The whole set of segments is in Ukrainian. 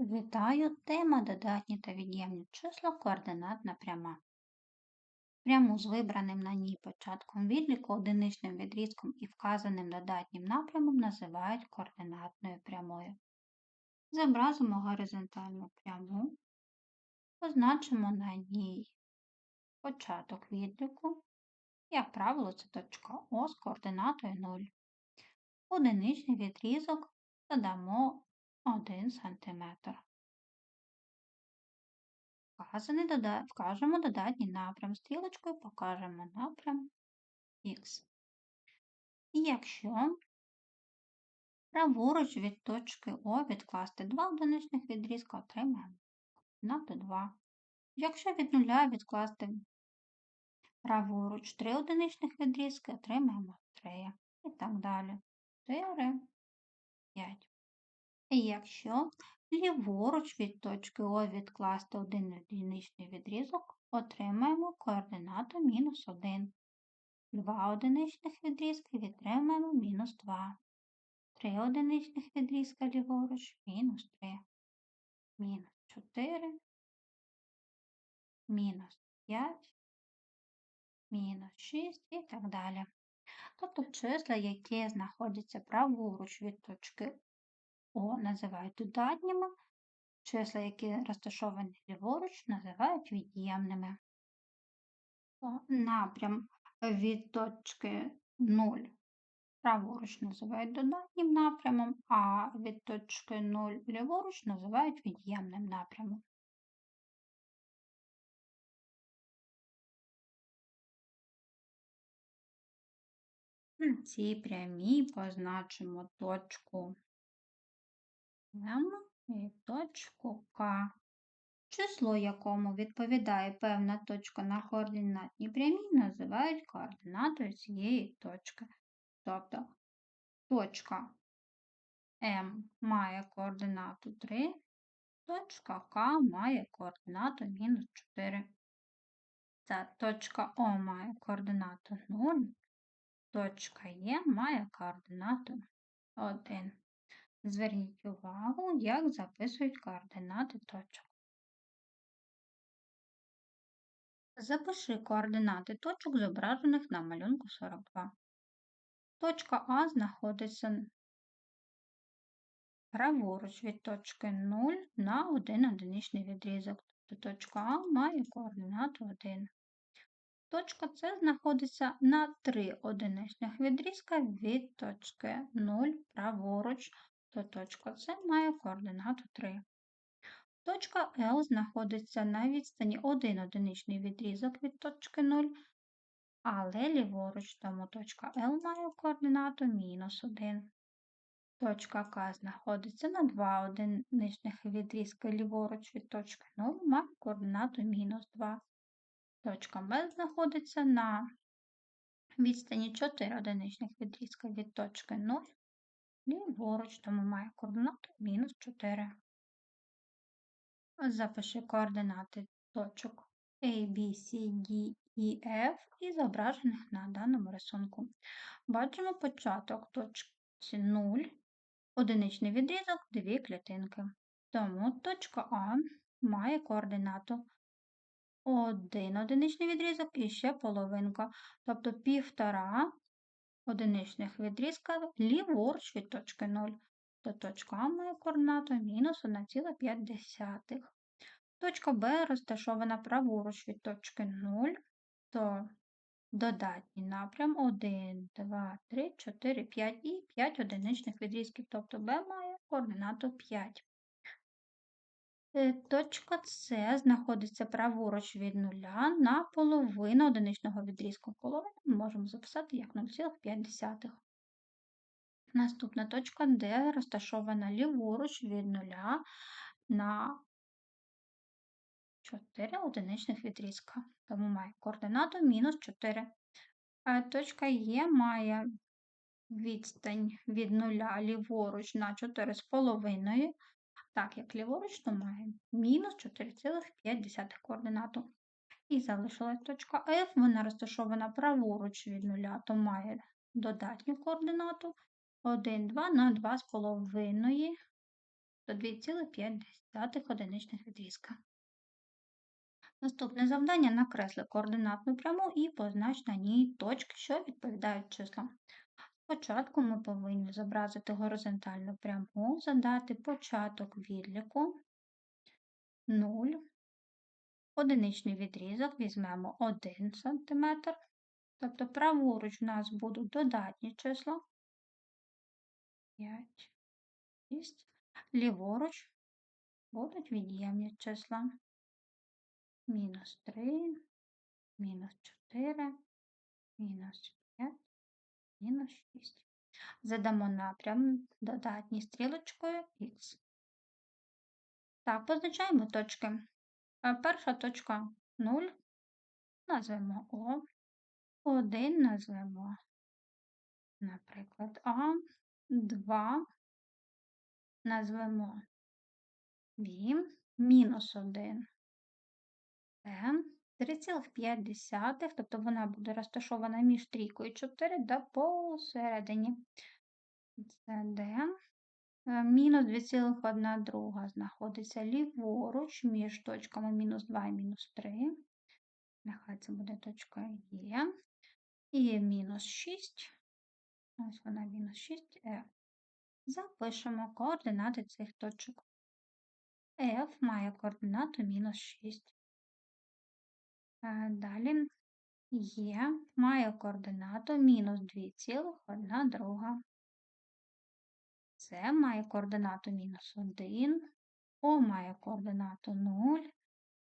Вітаю! Тема додатні та від'ємні числа координатна пряма. Пряму з вибраним на ній початком відліку одиничним відрізком і вказаним додатнім напрямом називають координатною прямою. Зобразимо горизонтальну пряму, позначимо на ній початок відліку. Як правило, це точка О з координатою 0. Одиничний відрізок задамо 1 см. Вкажемо додатній напрям. Стрілочкою покажемо напрям Х. І якщо праворуч від точки О відкласти два одиничних відрізка, отримаємо координату 2. Якщо від нуля відкласти праворуч три одиничних відрізки, отримаємо 3 і так далі. 4, 5. Якщо ліворуч від точки О відкласти один одиничний відрізок, отримаємо координату мінус 1. Два одиничних відрізки відтримаємо мінус 2. Три одиничних відрізка ліворуч мінус 3. Мінус 4, мінус 5, мінус 6 і так далі. Тобто числа, які знаходяться праворуч від точки О, називають додатніми, числа, які розташовані ліворуч, називають від'ємними. Напрям від точки 0 праворуч називають додатнім напрямом, а від точки 0 ліворуч називають від'ємним напрямом. На цій прямій позначимо точку М і точку К, число якому відповідає певна точка на координатній прямій, називають координатою цієї точки. Тобто точка М має координату 3, точка К має координату мінус 4. Та точка О має координату 0, точка Е має координату 1. Зверніть увагу, як записують координати точок. Запиши координати точок, зображених на малюнку 42. Точка А знаходиться праворуч від точки 0 на 1 одиничний відрізок. Тобто точка А має координату 1. Точка С знаходиться на 3 одиничних відрізка від точки 0 праворуч то точка С має координату 3. Точка Л знаходиться на відстані 1 одиничний відрізок від точки 0, але ліворуч, тому точка Л має координату мінус 1. Точка К знаходиться на 2 одиничних відрізка ліворуч від точки 0, має координату мінус 2. Точка Б знаходиться на відстані 4 одиничних відрізка від точки 0, ліворуч, тому має координату мінус 4. Запиши координати точок A, B, C, D, E, F і зображених на даному рисунку. Бачимо початок точці 0, одиничний відрізок, дві клітинки. Тому точка А має координату 1 одиничний відрізок і ще половинка, тобто півтора одиничних відрізка ліворуч від точки 0, то точка А має координату мінус 1,5. Точка Б розташована праворуч від точки 0, то додатній напрям 1, 2, 3, 4, 5 і 5 одиничних відрізків, тобто Б має координату 5. Е, точка С знаходиться праворуч від нуля на половину одиничного відрізку. Половину ми можемо записати як 0,5. Наступна точка Д розташована ліворуч від нуля на 4 одиничних відрізка. Тому має координату мінус 4. А точка Е має відстань від нуля ліворуч на 4,5 так як ліворуч, то маємо мінус 4,5 координату. І залишилась точка F, вона розташована праворуч від нуля, то має додатню координату 1, 2 на 2,5. до 2,5 одиничних відрізка. Наступне завдання накресли координатну пряму і познач на ній точки, що відповідають числам. Спочатку ми повинні зобразити горизонтальну пряму, задати початок відліку. 0. Одиничний відрізок візьмемо 1 см, тобто праворуч у нас будуть додатні числа. 5, 6, ліворуч будуть від'ємні числа. Мінус 3, мінус 4, мінус 5, мінус 6. Задамо напрям додатній стрілочкою Х. Так, позначаємо точки. Перша точка 0, назвемо О, 1 назвемо, наприклад, А, 2 назвемо B, мінус 1 М, 3,5, тобто вона буде розташована між трійкою 4 да посередині. Це Д. Е, мінус 2,1 друга знаходиться ліворуч між точками мінус 2 і мінус 3. Нехай це буде точка Є. І мінус 6. Ось вона мінус 6 F. Запишемо координати цих точок. F має координату мінус 6. Далі Є має координату мінус 2,1 друга. С має координату мінус 1, О має координату 0,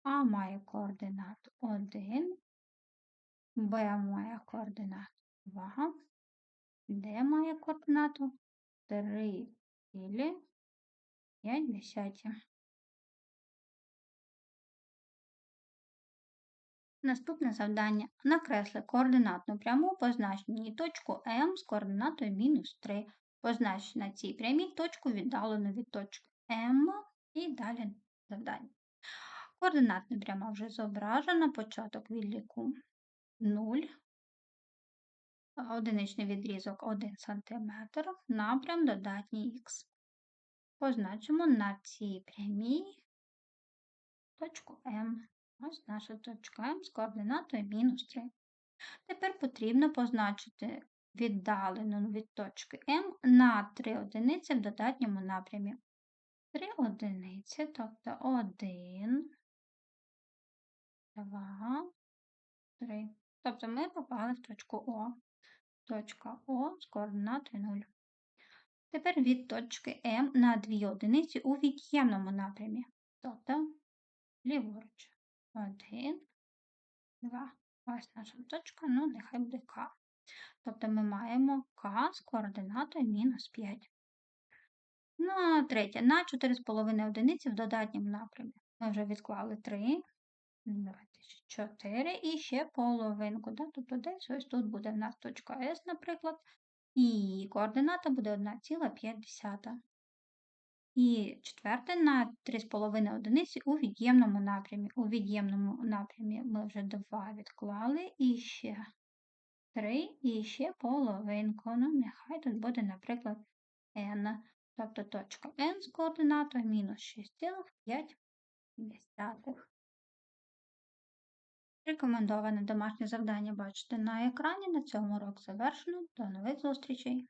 А має координату 1, Б має координату 2, Д має координату 3 і 5 десяті. Наступне завдання. Накресли координатну пряму, познач мені точку М з координатою мінус 3. Познач на цій прямій точку віддалену від точки М і далі завдання. Координатна пряма вже зображена, початок відліку 0, одиничний відрізок 1 см, напрям додатній х. Позначимо на цій прямій точку М. Ось наша точка М з координатою мінус 3. Тепер потрібно позначити віддалену від точки М на 3 одиниці в додатньому напрямі. 3 одиниці, тобто 1, 2, 3. Тобто ми попали в точку О. Точка О з координатою 0. Тепер від точки М на 2 одиниці у від'ємному напрямі, тобто ліворуч. 1, 2. Ось наша точка, ну, нехай буде К. Тобто ми маємо К з координатою мінус 5. Ну, третє, на 4,5 одиниці в додатньому напрямі. Ми вже відклали 3. Давайте 4 і ще половинку. Да? Тобто десь ось тут буде в нас точка С, наприклад, і координата буде 1,5. І четверте на 3,5 одиниці у від'ємному напрямі. У від'ємному напрямі ми вже 2 відклали і ще 3, і ще половинку. Ну, нехай тут буде, наприклад, n. Тобто точка n з координатою мінус 6,5. Рекомендоване домашнє завдання бачите на екрані. На цьому урок завершено. До нових зустрічей!